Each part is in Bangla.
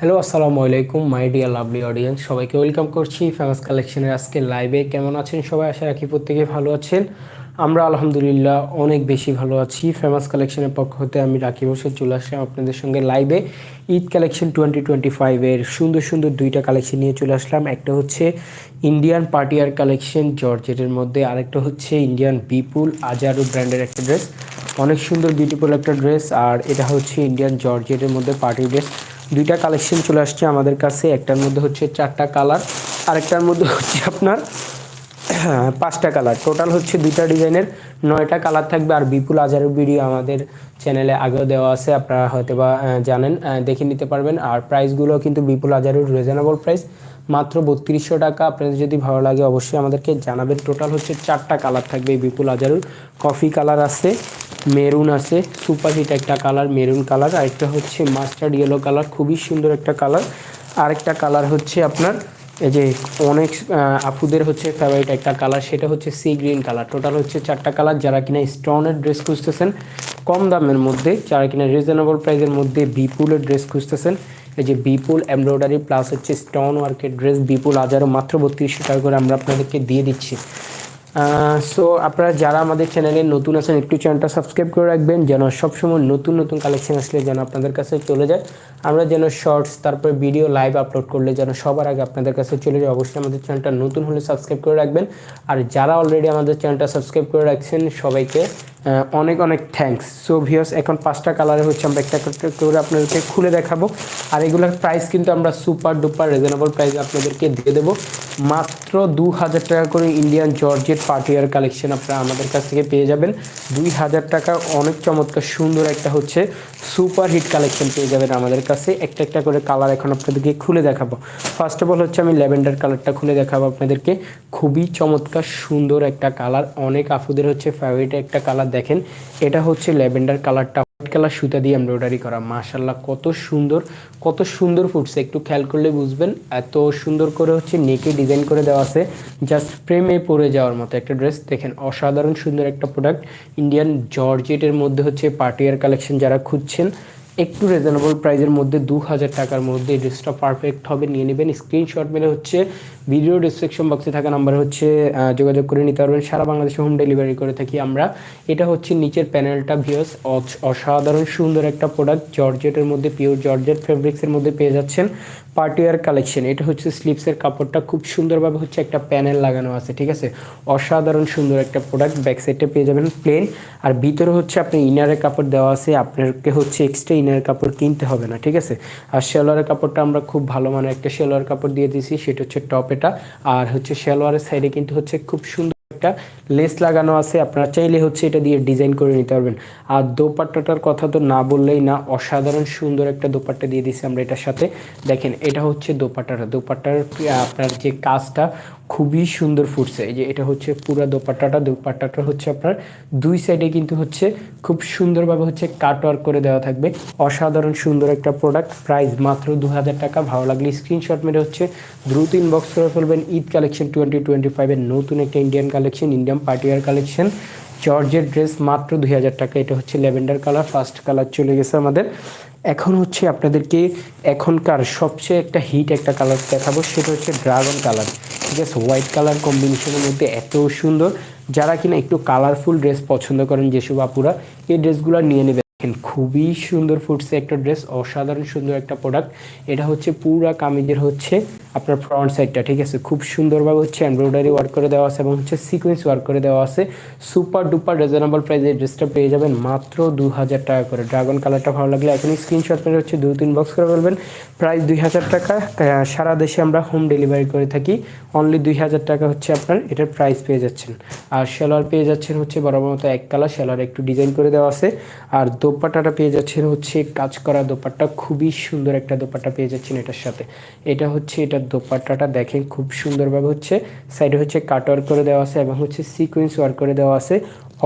হ্যালো আসসালামু আলাইকুম মাই ডিয়ার লাভলি অডিয়েন্স সবাইকে ওয়েলকাম করছি ফেমাস কালেকশনের আজকে লাইভে কেমন আছেন সবাই? আশা রাখি প্রত্যেকে ভালো আছেন। আমরা আলহামদুলিল্লাহ অনেক বেশি ভালো আছি। ফেমাস কালেকশনের পক্ষ হতে আমি রাখি বসে চলে আসলাম আপনাদের সঙ্গে লাইভে ঈদ কালেকশন টোয়েন্টি টোয়েন্টি ফাইভের সুন্দর সুন্দর দুইটা কালেকশন নিয়ে চলে আসলাম। একটা হচ্ছে ইন্ডিয়ান পার্টিয়ার কালেকশন জর্জেটের মধ্যে। আরেকটা হচ্ছে ইন্ডিয়ান বিপুল আজারু ব্র্যান্ডের একটা ড্রেস অনেক সুন্দর বিউটিফুল একটা ড্রেস আর এটা হচ্ছে ইন্ডিয়ান জর্জেটের মধ্যে পার্টি ড্রেস দুইটা কালেকশন চলে আসছে আমাদের কাছে। একটার মধ্যে হচ্ছে চারটা কালার আরেকটার মধ্যে হচ্ছে আপনার পাঁচটা কালার টোটাল হচ্ছে দুইটা ডিজাইনের নয়টা কালার থাকবে। আর বিপুল আজারের ভিডিও আমাদের চ্যানেলে আগেও দেওয়া আছে, আপনারা হয়তো বা জানেন দেখে নিতে পারবেন। আর প্রাইসগুলো কিন্তু বিপুল আজারের রিজনেবল প্রাইস মাত্র বত্রিশশো টাকা। আপনাদের যদি ভালো লাগে অবশ্যই আমাদেরকে জানাবেন। টোটাল হচ্ছে চারটা কালার থাকবে বিপুল আজারুর কফি কালার আছে। মেরুন আছে, সুপার হিট একটা কালার, মেরুন কালার। আরেকটা হচ্ছে মাস্টার্ড ইয়েলো কালার, খুবই সুন্দর একটা কালার। আরেকটা কালার হচ্ছে আপনার, এই যে অনেক আপুদের হচ্ছে ফেভারিট একটা কালার, সেটা হচ্ছে সি গ্রিন কালার। টোটাল হচ্ছে চারটা কালার, যারা কিনা স্টোনের ড্রেস খুঁজতেছেন, কম দামের মধ্যে, যারা কিনা রিজনেবল প্রাইসের মধ্যে বিপুলের ড্রেস খুঁজতেছেন, এই যে বিপুল এমব্রয়ডারি প্লাস হচ্ছে স্টোন ওয়ার্কের ড্রেস বিপুল হাজারও মাত্র বত্রিশশো টাকা করে আমরা আপনাদেরকে দিয়ে দিচ্ছি। সো আপনারা যারা আমাদের চ্যানেলে নতুন আছেন, একটু চ্যানেলটা সাবস্ক্রাইব করে রাখবেন, যেন সবসময় নতুন নতুন কালেকশন আসলে যেন আপনাদের কাছে চলে যায়। আমরা যেন শর্টস তারপরে ভিডিও লাইভ আপলোড করলে যেন সবার আগে আপনাদের কাছে চলে যায়, অবশ্যই আমাদের চ্যানেলটা নতুন হলে সাবস্ক্রাইব করে রাখবেন। আর যারা অলরেডি আমাদের চ্যানেলটা সাবস্ক্রাইব করে রাখছেন, সবাইকে অনেক অনেক থ্যাঙ্কস সো ভিউয়ার্স এখন পাঁচটা কালারে হচ্ছে আমরা একটা একটা করে আপনাদেরকে খুলে দেখাবো। আর এগুলোর প্রাইস কিন্তু আমরা সুপার ডুপার রিজনেবল প্রাইস আপনাদেরকে দিয়ে দেবো। মাত্র দু হাজার টাকা করে ইন্ডিয়ান জর্জেট পার্টিয়ার কালেকশন আপনারা আমাদের কাছ থেকে পেয়ে যাবেন। দুই হাজার টাকা অনেক চমৎকার সুন্দর একটা হচ্ছে সুপার হিট কালেকশন পেয়ে যাবেন আমাদের কাছে। একটা একটা করে কালার এখন আপনাদেরকে খুলে দেখাবো। ফার্স্ট অফ অল হচ্ছে আমি ল্যাভেন্ডার কালারটা খুলে দেখাবো আপনাদেরকে। খুবই চমৎকার সুন্দর একটা কালার অনেক আফুদের হচ্ছে ফেভারিট একটা কালার দেখেন, এটা হচ্ছে ল্যাভেন্ডার কালারটা। হোয়াইট কালার সুতা দিয়ে এমব্রয়ডারি করা। মাশাল্লাহ কত সুন্দর কত সুন্দর ফুটছে। একটু খেয়াল করলে বুঝবেন। এত সুন্দর করে হচ্ছে নেকে ডিজাইন করে দেওয়া আছে। জাস্ট প্রেমে পরে যাওয়ার মতো একটা ড্রেস। দেখেন, অসাধারণ সুন্দর একটা প্রোডাক্ট। ইন্ডিয়ান জর্জেটের মধ্যে হচ্ছে পার্টিয়ার কালেকশন যারা খুঁজছেন, একটু রিজনেবল প্রাইসের মধ্যে দু হাজার টাকার মধ্যে এই ড্রেসটা পারফেক্ট হবে। নিয়ে নেবেন। স্ক্রিনশট মেলে হচ্ছে ভিডিও ডিসক্রিপশন বক্সে থাকা নাম্বার হচ্ছে যোগাযোগ করে নিতে পারবেন। সারা বাংলাদেশে হোম ডেলিভারি করে থাকি আমরা। এটা হচ্ছে নিচের প্যানেলটা ভিউস অসাধারণ সুন্দর একটা প্রোডাক্ট জর্জেটের মধ্যে পিওর জর্জেট ফেব্রিক্সের মধ্যে পেয়ে যাচ্ছেন। পার্টিওয়ার কালেকশন এটা হচ্ছে স্লিপসের কাপড়টা। খুব সুন্দরভাবে হচ্ছে একটা প্যানেল লাগানো আছে, ঠিক আছে? অসাধারণ সুন্দর একটা প্রোডাক্ট ব্যাক সাইডে পেয়ে যাবেন প্লেন আর ভিতরে হচ্ছে আপনি ইনারের কাপড় দেওয়া আছে। আপনাকে হচ্ছে এক্সট্রা ইনারের কাপড় কিনতে হবে না, ঠিক আছে? আর শেলোয়ারের কাপড়টা আমরা খুব ভালো মানের একটা শেলোয়ার কাপড় দিয়ে দিয়েছি। সেটা হচ্ছে টপ এটা। আর হচ্ছে শেলওয়ারের সাইডে কিন্তু হচ্ছে খুব সুন্দর একটা লেস লাগানো আছে, আপনারা চাইলে হচ্ছে এটা দিয়ে ডিজাইন করে নিতে পারবেন। আর দোপাট্টাটার কথা তো না বললেই না, অসাধারণ সুন্দর একটা দোপাট্টা দিয়ে দিছি আমরা এটার সাথে। দেখেন, এটা হচ্ছে দোপাট্টাটা। দোপাট্টার আপনার যে কাজটা খুবই সুন্দর ফুটছে। এই যে এটা হচ্ছে পুরো দোপাট্টাটা। দোপাট্টাটা হচ্ছে আপনার দুই সাইডে কিন্তু হচ্ছে খুব সুন্দরভাবে হচ্ছে কাট ওয়ার্ক করে দেওয়া থাকবে। অসাধারণ সুন্দর একটা প্রোডাক্ট প্রাইস মাত্র দু হাজার টাকা। ভালো লাগলে স্ক্রিনশট মেরে হচ্ছে দ্রুত ইনবক্স করে ফেলবেন। ঈদ কালেকশন টোয়েন্টি টোয়েন্টি ফাইভের নতুন একটা ইন্ডিয়ান কালেকশন ইন্ডিয়ান পার্টিয়ার কালেকশন জর্জের ড্রেস মাত্র দুই হাজার টাকা। এটা হচ্ছে ল্যাভেন্ডার কালার ফার্স্ট কালার চলে গেছে আমাদের। এখন হচ্ছে আপনাদেরকে এখনকার সবচেয়ে একটা হিট একটা কালার দেখাবো, সেটা হচ্ছে ড্রাগন কালার ঠিক আছে হোয়াইট কালার কম্বিনেশনের মধ্যে এত সুন্দর। যারা কিনা একটু কালারফুল ড্রেস পছন্দ করেন যেসব আপুরা, এই ড্রেসগুলো নিয়ে নেবেন। দেখেন, খুবই সুন্দর ফুটছে একটা ড্রেস অসাধারণ সুন্দর একটা প্রোডাক্ট এটা হচ্ছে পুরা কামিজের হচ্ছে আপনার ফ্রন্ট সাইডটা ঠিক আছে? খুব সুন্দরভাবে হচ্ছে এমব্রয়ডারি ওয়ার্ক করে দেওয়া আছে এবং হচ্ছে সিকোয়েন্স ওয়ার্ক করে দেওয়া আছে। সুপার ডুপার রিজনেবল প্রাইসে ড্রেসটা পেয়ে যাবেন মাত্র দু হাজার টাকা করে। ড্রাগন কালারটা ভালো লাগলে এখনই স্ক্রিনশট মেরে হচ্ছে দু তিন বক্স করে ফেলবেন। প্রাইস দুই হাজার টাকা সারা দেশে আমরা হোম ডেলিভারি করে থাকি। অনলি দুই হাজার টাকা হচ্ছে আপনার এটার প্রাইস পেয়ে যাচ্ছেন। আর সেলার পেয়ে যাচ্ছেন হচ্ছে বরাবর মতো এক কালার সেলার একটু ডিজাইন করে দেওয়া আছে। আর দোপাট্টাটা পেয়ে যাচ্ছেন হচ্ছে কাজ করা দোপাট্টা। খুবই সুন্দর একটা দোপাট্টা পেয়ে যাচ্ছেন এটার সাথে। এটা হচ্ছে এটার দোপাট্টাটা দেখেন খুব সুন্দরভাবে হচ্ছে। সাইডে হচ্ছে কাট ওয়ার্ক করে দেওয়া আছে এবং হচ্ছে সিকোয়েন্স ওয়ার্ক করে দেওয়া আছে।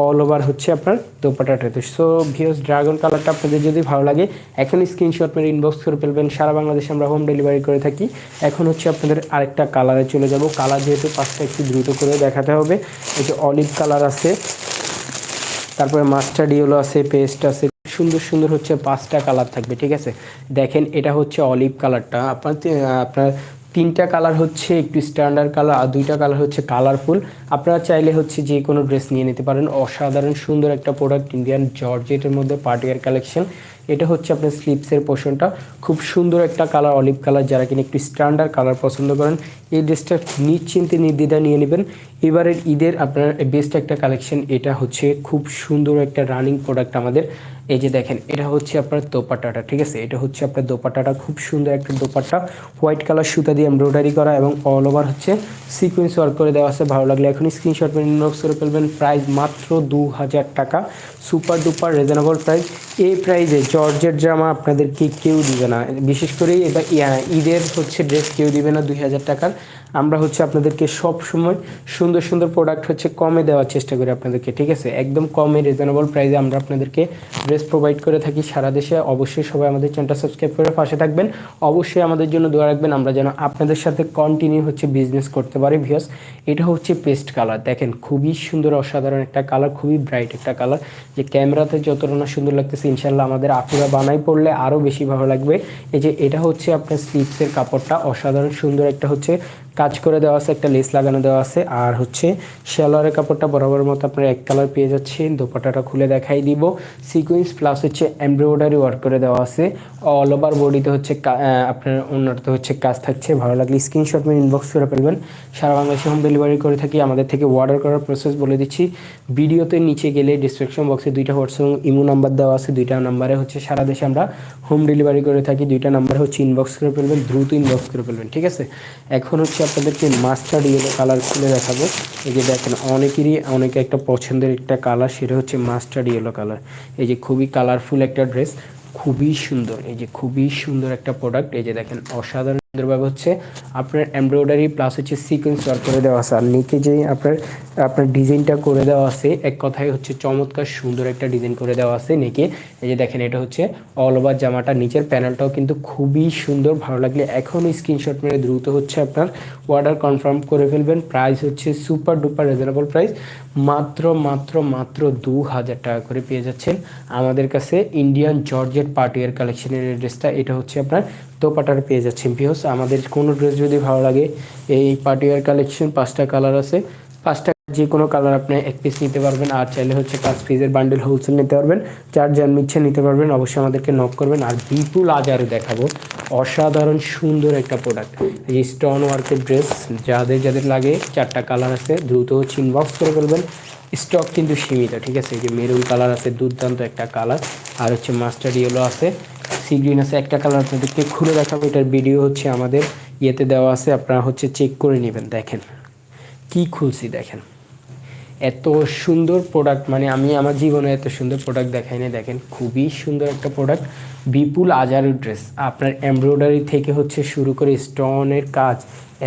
অল ওভার হচ্ছে আপনার দোপাট্টাটাতে সো ভিওস ড্রাগন কালারটা আপনাদের যদি ভালো লাগে, এখন স্ক্রিনশট মেরে ইনবক্স করে ফেলবেন। সারা বাংলাদেশে আমরা হোম ডেলিভারি করে থাকি। এখন হচ্ছে আপনাদের আরেকটা কালারে চলে যাব। কালার যেহেতু পাঁচটা একটু দ্রুত করে দেখাতে হবে। এই যে অলিভ কালার আছে। তারপরে মাস্টার্ড ইয়েলো আছে পেস্ট আছে। সুন্দর সুন্দর হচ্ছে পাঁচটা কালার থাকবে, ঠিক আছে? দেখেন, এটা হচ্ছে অলিভ কালারটা আপনার আপনার তিনটা কালার হচ্ছে একটু স্ট্যান্ডার্ড কালার আর দুইটা কালার হচ্ছে কালারফুল আপনারা চাইলে হচ্ছে যে কোনো ড্রেস নিয়ে নিতে পারেন। অসাধারণ সুন্দর একটা প্রোডাক্ট ইন্ডিয়ান জর্জেটের মধ্যে পার্টিয়ার কালেকশন এটা হচ্ছে আপনার স্লিপসের পোর্শনটা খুব সুন্দর একটা কালার অলিভ কালার যারা কিনা একটু স্ট্যান্ডার্ড কালার পছন্দ করেন, এই ড্রেসটা নিশ্চিন্তে নির্দ্বিধা নিয়ে নেবেন। এবারের ঈদের আপনার বেস্ট একটা কালেকশন এটা হচ্ছে খুব সুন্দর একটা রানিং প্রোডাক্ট আমাদের। এই যে দেখেন, এটা হচ্ছে আপনার দোপাট্টাটা, ঠিক আছে? এটা হচ্ছে আপনার দোপাট্টাটা, খুব সুন্দর একটা দোপাট্টা। হোয়াইট কালার সুতা দিয়ে এমব্রয়ডারি করা এবং অল ওভার হচ্ছে সিকোয়েন্স ওয়ার্ক করে দেওয়া আছে। ভালো লাগলে এখন স্ক্রিনশট মেরে ইনবক্স করে ফেলবেন। প্রাইস মাত্র দু হাজার টাকা। সুপার ডুপার রিজনেবল প্রাইস এই প্রাইসে জর্জের জামা আপনাদেরকে কেউ দিবে না। বিশেষ করে এবার ঈদের হচ্ছে ড্রেস কেউ দিবে না দুই হাজার টাকার। আমরা হচ্ছে আপনাদেরকে সব সময় সুন্দর সুন্দর প্রোডাক্ট হচ্ছে কমে দেওয়ার চেষ্টা করি আপনাদেরকে, ঠিক আছে? একদম কমে রিজনেবল প্রাইসে আমরা আপনাদেরকে ড্রেস প্রোভাইড করে থাকি সারা দেশে। অবশ্যই সবাই আমাদের চ্যানেলটা সাবস্ক্রাইব করে পাশে থাকবেন। অবশ্যই আমাদের জন্য দোয়া রাখবেন, আমরা যেন আপনাদের সাথে কন্টিনিউ হচ্ছে বিজনেস করতে পারি ভিউস এটা হচ্ছে পেস্ট কালার দেখেন, খুবই সুন্দর, অসাধারণ একটা কালার খুবই ব্রাইট একটা কালার যে ক্যামেরাতে যতটা না সুন্দর লাগতেছে ইনশাল্লাহ আমাদের আপুরা বানাই পড়লে আরও বেশি ভালো লাগবে। এই যে এটা হচ্ছে আপনার স্লিপসের কাপড়টা, অসাধারণ সুন্দর একটা হচ্ছে কাজ করে দেওয়া আছে, একটা লেস লাগানো দেওয়া আছে। আর হচ্ছে শেলোয়ারের কাপড়টা বরাবর মতো আপনার এক কালার পেয়ে যাচ্ছেন। দোপাটাটা খুলে দেখাই দিব। সিকুয়েন্স প্লাস হচ্ছে এমব্রয়ডারি ওয়ার্ক করে দেওয়া আছে। অল ওভার বডিতে হচ্ছে আপনার অন্যতে হচ্ছে কাজ থাকছে। ভালো লাগলে স্ক্রিনশট মেরে ইনবক্স করে ফেলবেন। সারা বাংলাদেশে হোম ডেলিভারি করে থাকি। আমাদের থেকে অর্ডার করার প্রসেস বলে দিচ্ছি। ভিডিওতে নিচে গেলে ডিসক্রিপশন বক্সে দুইটা হোয়াটসঅ্যাপ ইমো নাম্বার দেওয়া আছে। দুইটা নাম্বারে হচ্ছে সারা দেশে আমরা হোম ডেলিভারি করে থাকি। দুইটা নাম্বারে হচ্ছে ইনবক্স করে ফেলবেন। দ্রুত ইনবক্স করে ফেলবেন। ঠিক আছে? এখন হচ্ছে আপনাদেরকে মাস্টার্ড ইয়েলো কালার খুলে দেখাবো। এই যে দেখেন, অনেকেরই, অনেকে একটা পছন্দের একটা কালার সেটা হচ্ছে মাস্টার্ড ইয়েলো কালার এই যে খুবই কালারফুল একটা ড্রেস খুবই সুন্দর, এই যে খুবই সুন্দর একটা প্রোডাক্ট এই যে দেখেন, অসাধারণ সুন্দরভাবে হচ্ছে আপনার এমব্রয়ডারি প্লাস হচ্ছে সিকোয়েন্স ওয়ার্ক করে দেওয়া আছে। আর নিচে যে আপনার আপনার ডিজাইনটা করে দেওয়া আছে, এক কথায় হচ্ছে চমৎকার সুন্দর একটা ডিজাইন করে দেওয়া আছে নেকে। এই যে দেখেন, এটা হচ্ছে অল ওভার জামাটা। নিচের প্যানেলটাও কিন্তু খুবই সুন্দর, ভালো লাগলে এখনই স্ক্রিনশট মেরে দ্রুত হচ্ছে আপনার অর্ডার কনফার্ম করে ফেলবেন। প্রাইস হচ্ছে সুপার ডুপার রিজনেবল প্রাইস মাত্র মাত্র মাত্র দু হাজার টাকা করে পেয়ে যাচ্ছেন। আমাদের কাছে ইন্ডিয়ান জর্জেট পার্টিয়ার কালেকশনের ড্রেসটা এটা হচ্ছে আপনার দোপাটার পেয়ে যাচ্ছেন পিওস আমাদের কোনো ড্রেস যদি ভালো লাগে, এই পার্টিয়ার কালেকশন পাঁচটা কালার আছে। পাঁচটা যে কোনো কালার আপনি এক পিস নিতে পারবেন, আর চাইলে হচ্ছে পাঁচ পিসের বান্ডেল হোলসেল নিতে পারবেন। যার যার মিচ্ছে নিতে পারবেন, অবশ্যই আমাদেরকে নক করবেন। আর বিপুল আজারও দেখাবো। অসাধারণ সুন্দর একটা প্রোডাক্ট এই স্টোন ওয়ার্কের ড্রেস যাদের যাদের লাগে, চারটা কালার আছে, দ্রুত হচ্ছে ইনবক্স করে ফেলবেন। স্টক কিন্তু সীমিত, ঠিক আছে? যে মেরুন কালার আছে, দুর্দান্ত একটা কালার আর হচ্ছে মাস্টার্ড ইয়েলো আছে। সি গ্রিন আছে, একটা কালার আপনাদেরকে খুলে দেখাবো, এটার ভিডিও হচ্ছে আমাদের ইয়েতে দেওয়া আছে, আপনারা হচ্ছে চেক করে নেবেন, দেখেন। কি খুলছি, দেখেন। এত সুন্দর প্রোডাক্ট মানে আমি আমার জীবনে এত সুন্দর প্রোডাক্ট দেখাই না দেখেন, খুবই সুন্দর একটা প্রোডাক্ট বিপুল আজারের ড্রেস আপনার এমব্রয়ডারি থেকে হচ্ছে শুরু করে স্টোনের কাজ,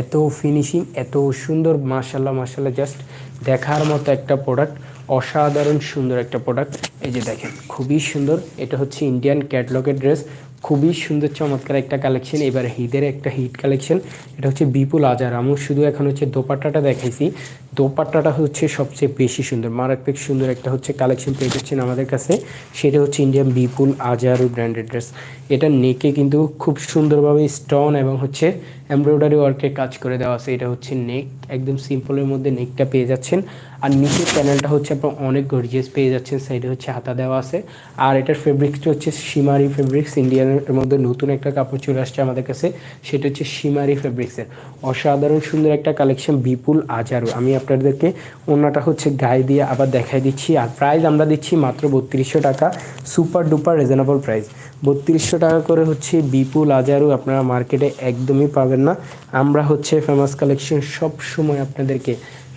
এত ফিনিশিং এত সুন্দর মাশাল্লাহ মাশাল্লাহ জাস্ট দেখার মতো একটা প্রোডাক্ট অসাধারণ সুন্দর একটা প্রোডাক্ট এই যে দেখেন, খুবই সুন্দর। এটা হচ্ছে ইন্ডিয়ান ক্যাটলগের ড্রেস খুবই সুন্দর, চমৎকার একটা কালেকশন এবার হিদের একটা হিট কালেকশন এটা হচ্ছে বিপুল আজার আমি শুধু এখন হচ্ছে দোপাট্টাটা দেখাইছি। দোপাট্টাটা হচ্ছে সবচেয়ে বেশি সুন্দর। মারাত্মক সুন্দর একটা হচ্ছে কালেকশন পেয়ে যাচ্ছেন আমাদের কাছে। সেটা হচ্ছে ইন্ডিয়ান বিপুল আজারু ব্র্যান্ডেড ড্রেস এটা নেকে কিন্তু খুব সুন্দরভাবে স্টোন এবং হচ্ছে এমব্রয়ডারি ওয়ার্কে কাজ করে দেওয়া আছে। এটা হচ্ছে নেক একদম সিম্পলের মধ্যে নেকটা পেয়ে যাচ্ছেন। আর নিচের প্যানেলটা হচ্ছে আপনার অনেক গর্জিয়াস পেয়ে যাচ্ছেন। সাইডে হচ্ছে হাতা দেওয়া আছে। আর এটার ফেব্রিক্সটা হচ্ছে সীমারি ফেব্রিক্স ইন্ডিয়ানের মধ্যে নতুন একটা কাপড় চলে আসছে আমাদের কাছে। সেটা হচ্ছে সীমারি ফেব্রিক্সের অসাধারণ সুন্দর একটা কালেকশন বিপুল আজারও আমি আপনাদেরকে অন্যটা হচ্ছে গায়ে দিয়ে আবার দেখাই দিচ্ছি। আর প্রাইস আমরা দিচ্ছি মাত্র বত্রিশশো টাকা। সুপার ডুপার রিজনেবল প্রাইস বত্রিশশো টাকা করে হচ্ছে বিপুল আজারও আপনারা মার্কেটে একদমই পাবেন না। আমরা হচ্ছে ফেমাস কালেকশন সব সময় আপনাদেরকে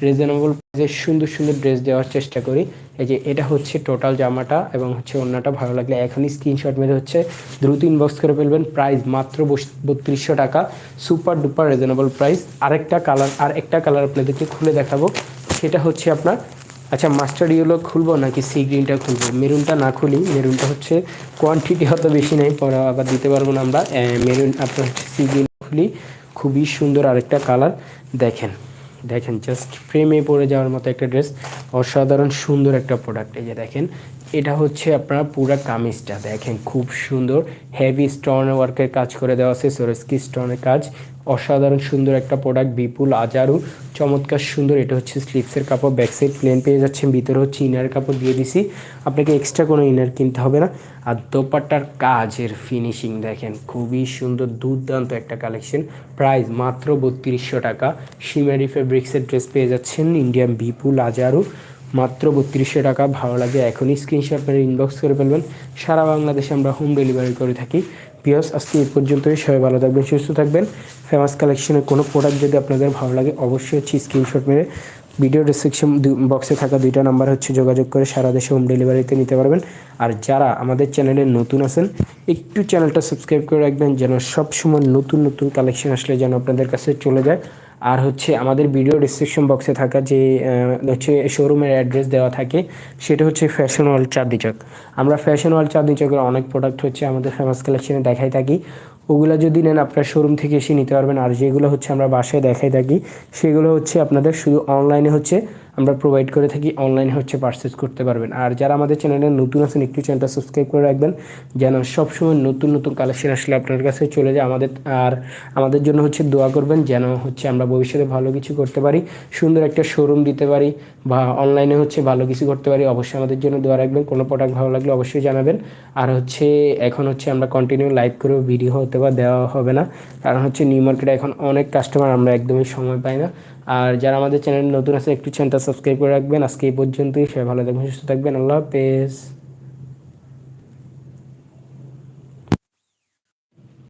রিজনেবল প্রাইসে সুন্দর সুন্দর ড্রেস দেওয়ার চেষ্টা করি। এই যে এটা হচ্ছে টোটাল জামাটা এবং হচ্ছে অন্যটা ভালো লাগলে এখনই স্ক্রিনশট মেরে হচ্ছে দ্রুত ইনবক্স করে ফেলবেন। প্রাইস মাত্র বত্রিশশো টাকা। সুপার ডুপার রিজনেবল প্রাইস আরেকটা কালার আর একটা কালার আপনাদেরকে খুলে দেখাবো। সেটা হচ্ছে আপনার আচ্ছা মাস্টার ইয়েলো খুলবো নাকি সি গ্রিনটা খুলবো? মেরুনটা না খুলি, মেরুনটা হচ্ছে কোয়ান্টিটি অত বেশি নেই, পরে আবার দিতে পারব না আমরা। মেরুন আপনার হচ্ছে সি গ্রিন খুলি। খুবই সুন্দর আরেকটা কালার দেখেন। দেখেন জাস্ট ফ্রেমে পরে যাওয়ার মতো একটা ড্রেস অসাধারণ সুন্দর একটা প্রোডাক্ট এই যে দেখেন, এটা হচ্ছে আপনার পুরো কামিজটা। দেখেন, খুব সুন্দর হেভি স্টোন ওয়ার্কের কাজ করে দেওয়া আছে সোরেস্কি স্টোনের কাজ। অসাধারণ, সুন্দর একটা প্রোডাক্ট বিপুল আজারু চমৎকার, সুন্দর। এটা হচ্ছে স্লিপসের কাপড় ব্যাক সাইড প্লেন পেয়ে যাচ্ছেন, ভিতরে হচ্ছে ইনার কাপড় দিয়ে দিছি। আপনাকে এক্সট্রা কোনো ইনার কিনতে হবে না। আর দোপাট্টার কাজের ফিনিশিং দেখেন, খুবই সুন্দর, দুর্দান্ত একটা কালেকশন প্রাইস মাত্র বত্রিশশো টাকা। শিমারি ফেব্রিক্সের ড্রেস পেয়ে যাচ্ছেন ইন্ডিয়ান বিপুল আজারু মাত্র বত্রিশশো টাকা, ভালো লাগে এখনই স্ক্রিনশট মেরে ইনবক্স করে ফেলবেন। সারা বাংলাদেশে আমরা হোম ডেলিভারি করে থাকি। পিওস আজকে এই পর্যন্তই। সবাই ভালো থাকবেন, সুস্থ থাকবেন। ফেমাস কালেকশনের কোনো প্রোডাক্ট যদি আপনাদের ভালো লাগে, অবশ্যই হচ্ছে স্ক্রিনশট মেরে ভিডিও ডিসক্রিপশন বক্সে থাকা দুইটা নাম্বার হচ্ছে যোগাযোগ করে সারা দেশে হোম ডেলিভারিতে নিতে পারবেন। আর যারা আমাদের চ্যানেলে নতুন আছেন, একটু চ্যানেলটা সাবস্ক্রাইব করে রাখবেন, যেন সবসময় নতুন নতুন কালেকশন আসলে যেন আপনাদের কাছে চলে যায়। আর হচ্ছে আমাদের ভিডিও ডিসক্রিপশন বক্সে থাকা যে হচ্ছে শোরুমের অ্যাড্রেস দেওয়া থাকে, সেটা হচ্ছে ফ্যাশন ওয়ার্ল্ড চাঁদনি চক আমরা ফ্যাশন ওয়ার্ল্ড চাঁদনি চকের অনেক প্রোডাক্ট হচ্ছে আমাদের ফেমাস কালেকশনে দেখাই থাকি। ওগুলো যদি নেন আপনার শোরুম থেকে এসে নিতে পারবেন। আর যেগুলো হচ্ছে আমরা বাসায় দেখাই থাকি, সেগুলো হচ্ছে আপনাদের শুধু অনলাইনে হচ্ছে আমরা প্রোভাইড করে থাকি অনলাইনে হচ্ছে পারচেস করতে পারবেন। আর যারা আমাদের চ্যানেলে নতুন আছেন, একটু চ্যানেলটা সাবস্ক্রাইব করে রাখবেন, যেন সবসময় নতুন নতুন কালেকশন আসলে আপনার কাছে চলে যায়। আমাদের, আর আমাদের জন্য হচ্ছে দোয়া করবেন, যেন হচ্ছে আমরা ভবিষ্যতে ভালো কিছু করতে পারি, সুন্দর একটা শোরুম দিতে পারি, বা অনলাইনে হচ্ছে ভালো কিছু করতে পারি, অবশ্যই আমাদের জন্য দোয়া রাখবেন। কোনো প্রোডাক্ট ভালো লাগলে অবশ্যই জানাবেন। আর হচ্ছে, এখন হচ্ছে আমরা কন্টিনিউ লাইভ করে ভিডিও হতে বা দেওয়া হবে না, কারণ হচ্ছে নিউ মার্কেটে এখন অনেক কাস্টমার আমরা একদমই সময় পাই না। আর যারা আমাদের চ্যানেল নতুন আছে একটু চ্যানেলটা সাবস্ক্রাইব করে রাখবেন। আজকে এই পর্যন্তই। সবাই ভালো থাকবেন, সুস্থ থাকবেন। আল্লাহ হাফেজ।